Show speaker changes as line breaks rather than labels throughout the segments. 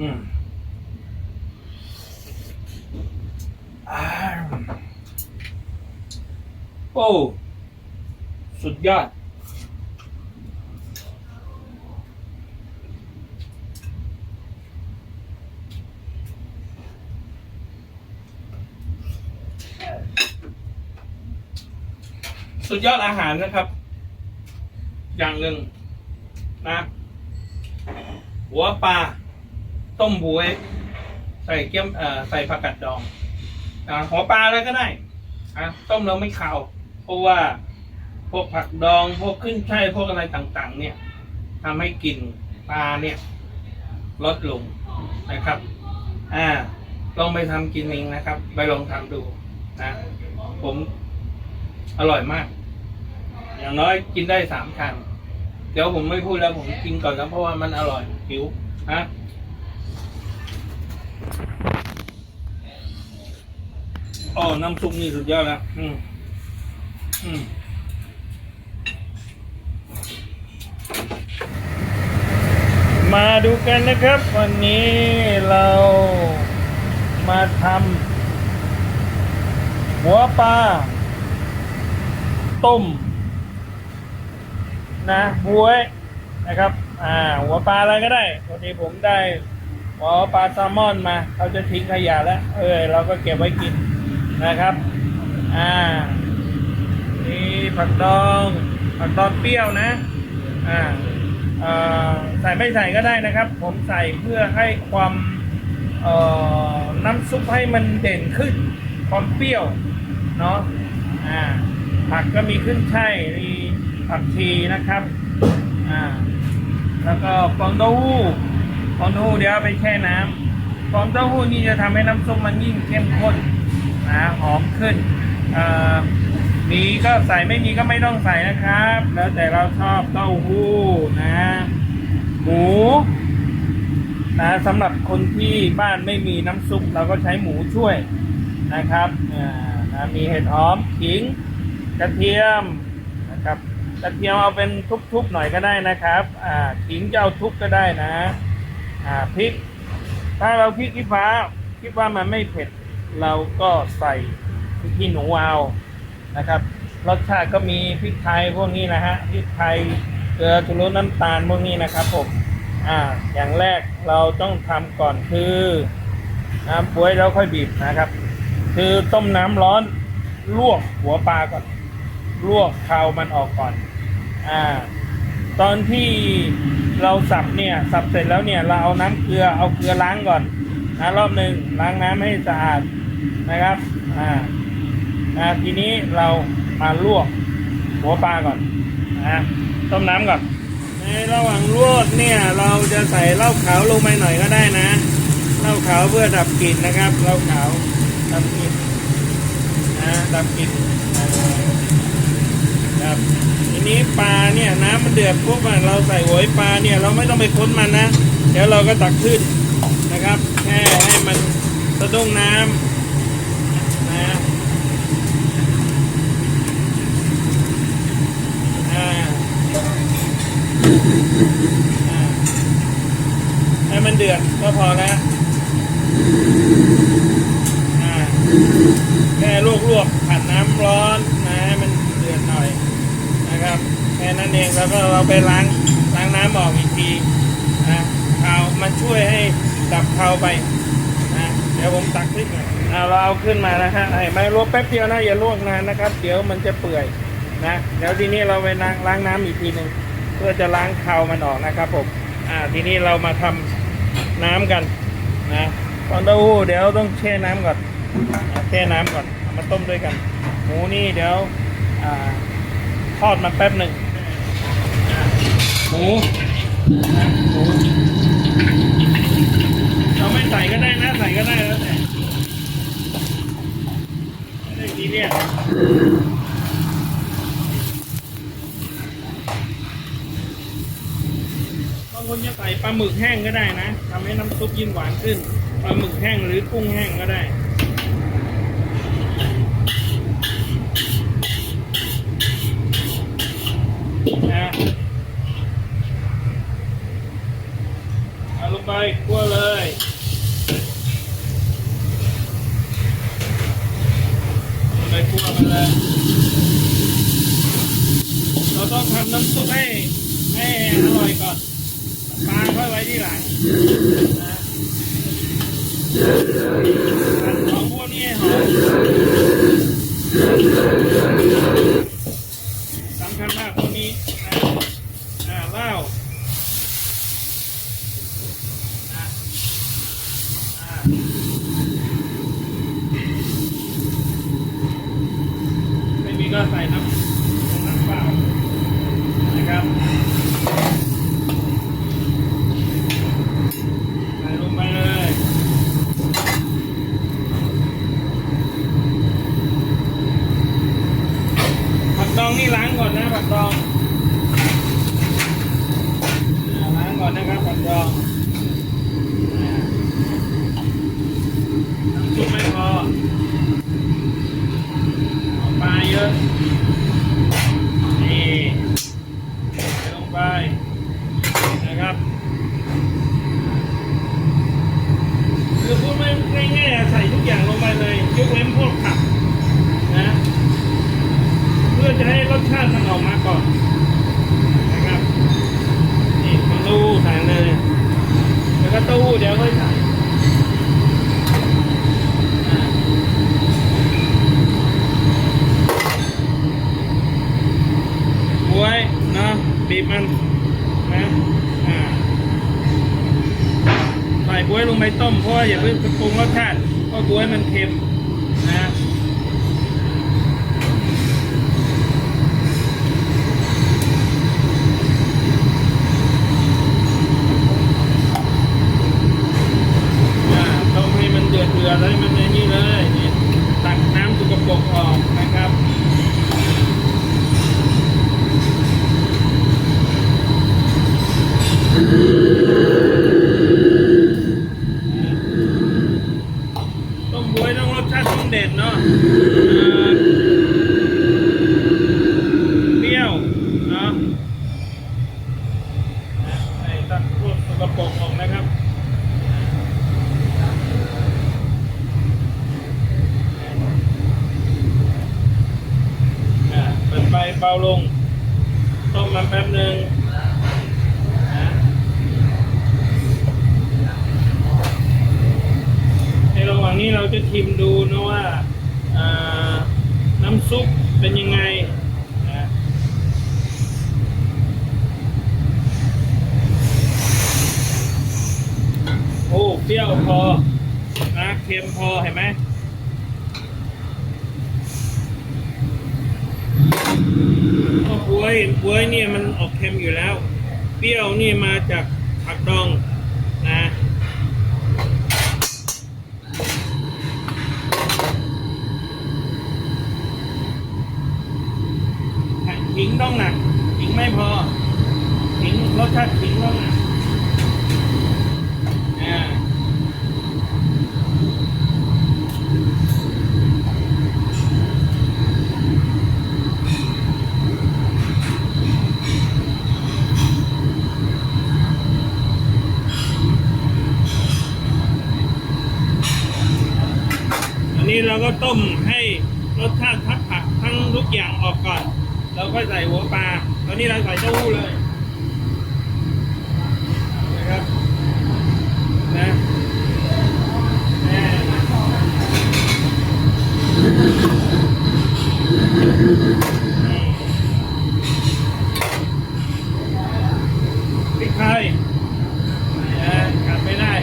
อืมโอ้สุดยอด สุดยอดอาหารนะครับ อย่างหนึ่งนะ หัวปลา ต้มบวย ใส่เกี๊ยมใส่ผักกัดดองอหัวปลาอะไรก็ได้ต้มแล้วไม่ขาวเพราะว่าพวกผักดองพวกขึ้นช่ายพวกอะไรต่าง ๆ เนี่ยทำให้กลิ่นปลาเนี่ยลดลงนะครับ อ่า ลองไปทำกินเองนะครับ ไปลองทำดูนะ ผมอร่อยมาก อย่างน้อยกินได้สามครั้งเดี๋ยวผมไม่พูดแล้วผมกินก่อนนะเพราะว่ามันอร่อยหิวฮะ อ๋อ น้ำซุปนี่สุดยอดแล้วอืมอืมมาดูกันนะครับ วันนี้เรามาทำหัวปลาต้ม นะบวยนะครับ อ่า หัวปลาอะไรก็ได้วันนี้ผมได้หัวปลาแซลมอนมาเขาจะทิ้งขยะแล้ว เออเราก็เก็บไว้กิน นะครับ อ่า นี่ผักดอง ผักดองเปรี้ยวนะ อ่าใส่ไม่ใส่ก็ได้นะครับ ผมใส่เพื่อให้ความน้ำซุปให้มันเด่นขึ้น ความเปรี้ยว เนาะอ่า ผักก็มีขึ้นช่ายมีผักชีนะครับ อ่า แล้วก็ฟองเต้าหู้ฟองเต้าหู้เดี๋ยวไปแช่น้ำฟองเต้าหู้นี่จะทำให้น้ำซุปมันยิ่งเข้มข้น นะหอมขึ้นมีก็ใส่ไม่มีก็ไม่ต้องใส่นะครับ แล้วแต่เราชอบเต้าหู้นะ หมูนะสำหรับคนที่บ้านไม่มีน้ำซุปเราก็ใช้หมูช่วยนะครับนะมีเห็ดหอมขิง กระเทียมนะครับกระเทียมเอาเป็นทุบๆหน่อยก็ได้นะครับอ่าขิงจะเอาทุบก็ได้นะอ่าพริก ถ้าเราพริกขี้ฟ้าคิดว่ามันไม่เผ็ด เราก็ใส่พริกขี้หนูเอานะครับ รสชาติก็มีพริกไทยพวกนี้นะฮะพริกไทยเกลือชูรสน้ำตาลพวกนี้นะครับผมอ่าอย่างแรกเราต้องทำก่อนคือน้ำป่วยแล้วค่อยบีบนะครับ คือต้มน้ำร้อนลวกหัวปลาก่อน ลวกคาวมันออกก่อนอ่าตอนที่เราสับเนี่ยสับเสร็จแล้วเนี่ยเราเอาน้ำเกลือเอาเกลือล้างก่อน นะรอบหนึ่งล้างน้ำให้สะอาดนะครับอ่าอ่าทีนี้เรามาลวกหัวปลาก่อนนะต้มน้ำก่อนในระหว่างลวกเนี่ยเราจะใส่เหล้าขาวลงไปหน่อยก็ได้นะเหล้าขาวเพื่อดับกลิ่นนะครับเหล้าขาวดับกลิ่นนะดับกลิ่นครับทีนี้ปลาเนี่ยน้ำมันเดือดปุ๊บอะเราใส่หัวไอ้ปลาเนี่ยเราไม่ต้องไปค้นมันนะ เดี๋ยวเราก็ตักขึ้นนะครับ แค่ให้มันสะดุ้งน้ำนะอ่าอ่าให้มันเดือดก็พอแล้วอ่าแค่ลวกลวกๆผัดน้ำร้อนนะให้มันเดือดหน่อยนะครับแค่นั้นเองแล้วก็เราไปล้างล้างน้ำออกอีกทีนะเอามันช่วยให้ ดับคาไปนะเดี๋ยวผมตักขึ้นก่อนเอาเราเอาขึ้นมานะฮะไอ้ไม่ลวกแป๊บเดียวนะอย่าลวกนานนะครับ เดี๋ยวมันจะเปื่อยนะเดี๋ยวทีนี้เราไปล้างล้างน้ำอีกทีหนึ่งเพื่อจะล้างเคามันออกนะครับผมอ่าทีนี้เรามาทำน้ำกันนะตอนเต้าหู้เดี๋ยวต้องแช่น้ำก่อนแช่น้ำก่อนมาต้มด้วยกันหมูนี่เดี๋ยวอทอดมาแป๊บหนึ่งหมูหมูเราไม่ใส่ก็ได้ นะใส่ก็ได้แล้วแต่ไม่ได้ซีเรียสบางคนจะใส่ปลาหมึกแห้งก็ได้นะทำให้น้ำซุปยิ่งหวานขึ้น ปลาหมึกแห้งหรือกุ้งแห้งก็ได้ นะเอาลงไปคั่วเลย เลยคั่วมาเลยเราต้องทำน้ำซุปให้ให้อร่อยก่อนปลาค่อยไว้ที่หลังนะหั่นของพวกนี้ให้หอมสำคัญมากพวกนี้นะอ่าเหล้าอะอ่า ไม่มีก็ใส่น้ำน้ำเปล่านะครับใส่ลงไปเลยผักดองนี่ล้างก่อนนะผักดองอ่าล้างก่อนนะครับผักดองอ่าน้ำซุปไม่พอ เอาปลาเยอะ นี่ใส่ลงไปนะครับ คือพูดไม่ง่ายๆใส่ทุกอย่างลงไปเลยยกเว้นพวกผักนะ เพื่อจะให้รสชาติมันออกมาก่อนนะครับ นี่มันเต้าหู้ใส่เลย แล้วก็ เต้าหู้เดี๋ยวค่อยใส่อ่าบวยเนาะบีบมันนะอ่าใส่บวยลงไปต้มเพราะว่าอย่าเพิ่งปรุงรสชาติเพราะบวยมันเค็มนะอ่าต้มให้มันเดือดเดือดให้มันในนี่เลยนี่ตักน้ำสกปรกออกนะครับ ต้มบวยต้องรสชาติต้องเด็ดเนาะเปรี้ยวเนาะใส่ตักพวกสกปรกออกนะครับอะเปิดไฟเบาลง ต้มมาแป๊บหนึ่งนะ ในี้เราจะชิมดูนะว่าอ่าน้ำซุปเป็นยังไงนะโอ้เปรี้ยวพอนะเค็มพอเห็นไหมก็บวยบวยเนี่ยมันออกเค็มอยู่แล้ว เปรี้ยวนี่มาจากผักดองนะ ขิงต้องหนักขิงไม่พอขิงรสชาติขิงต้องหนักอันนี้เราก็ต้มให้รสชาติทักผักทั้งทุกอย่างออกก่อน เราก็ใส่หัวปลา ตอนนี้เราใส่เต้าหู้เลยนะครับนะแน่นี่พริกไทยนะขาดไม่ได้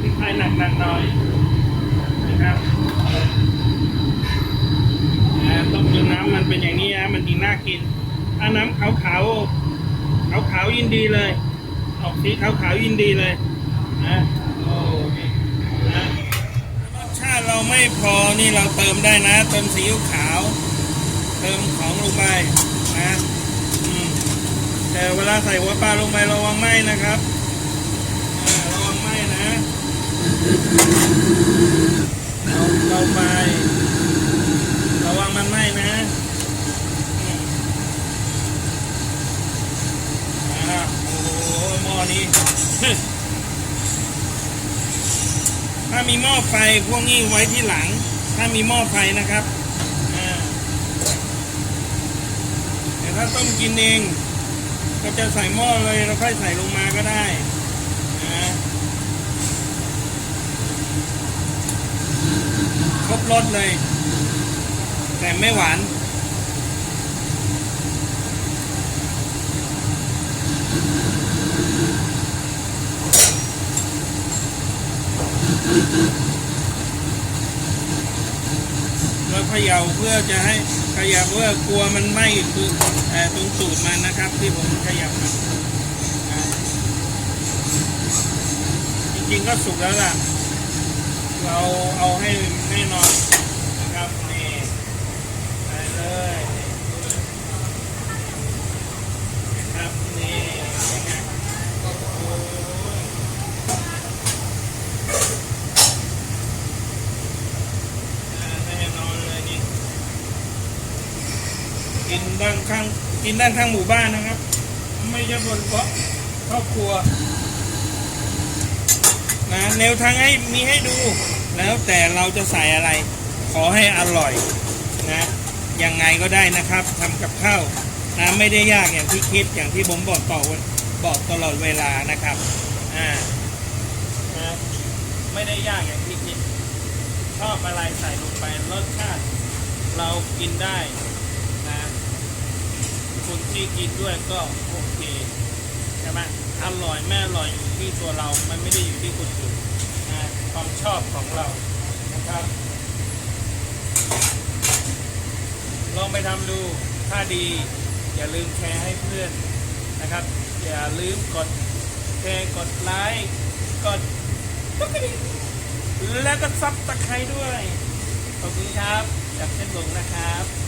พริกไทยหนักๆหน่อย นะครับอ่าต้มจนน้ำมันเป็นอย่างนี้นะมันดีน่ากิน ถ้าน้ำขาวขาว ขาวขาวยินดีเลย ออกสีขาวขาวยินดีเลยนะโอ้นี่นะรสชาติเราไม่พอนี่เราเติมได้นะเติมซีขาว เติมของลงไปนะแต่เวลาใส่หัวปลาลงไประวังไหมนะครับระวังไหมนะ เราเราไประวังมันไหม้นะอืมอ่าโอ้โหหม้อนี้ ถ้ามีหม้อ ไฟพวกนี้ไว้ที่หลัง ถ้ามีหม้อไฟนะครับแต่ถ้าต้มกินเอง ก็จะใส่หม้อเลยแล้วค่อยใส่ลงมาก็ได้ครบรสเลย แต่ไม่หวานแล้ว เขย่าเพื่อจะให้ขย่าเพื่อกลัวมันไหม้คือเอ่ตรงสูตรมันนะครับ ที่ผมขย่ามาอ่าจริงๆก็สุกแล้วล่ะ เราเอาให้แน่นอนนะครับนี่ไปเลยนะครับนี่เป็นไงโอ้ย อ่าแน่นอนเลยนี่กิ้างกินด้านข้างหมู่บ้านนะครับ ไม่ใช่บนเพราะครอบครัวนะแนวทางให้มีให้ดู แล้วแต่เราจะใส่อะไร ขอให้อร่อยนะยังไงก็ได้นะครับทำกับข้าวนะไม่ได้ยากอย่างที่คิดอย่างที่ผมบอกต่อบอกตลอดเวลานะครับอ่านะไม่ได้ยากอย่างที่คิดชอบอะไรใส่ลงไปรสชาติเรากินได้ คนที่กินด้วยก็โอเคใช่ไหมอร่อยไม่อร่อยอยู่ที่ตัวเรา มันไม่ได้อยู่ที่คนอื่นนะความชอบของเรานะครับ ลองไปทำดูถ้าดี อย่าลืมแชร์ให้เพื่อนนะครับ อย่าลืมกดแชร์กดไลค์กดตุ๊กกระดิ่งแล้วก็ซับตะไคร้ด้วยขอบคุณครับจากเส้นหลงนะครับ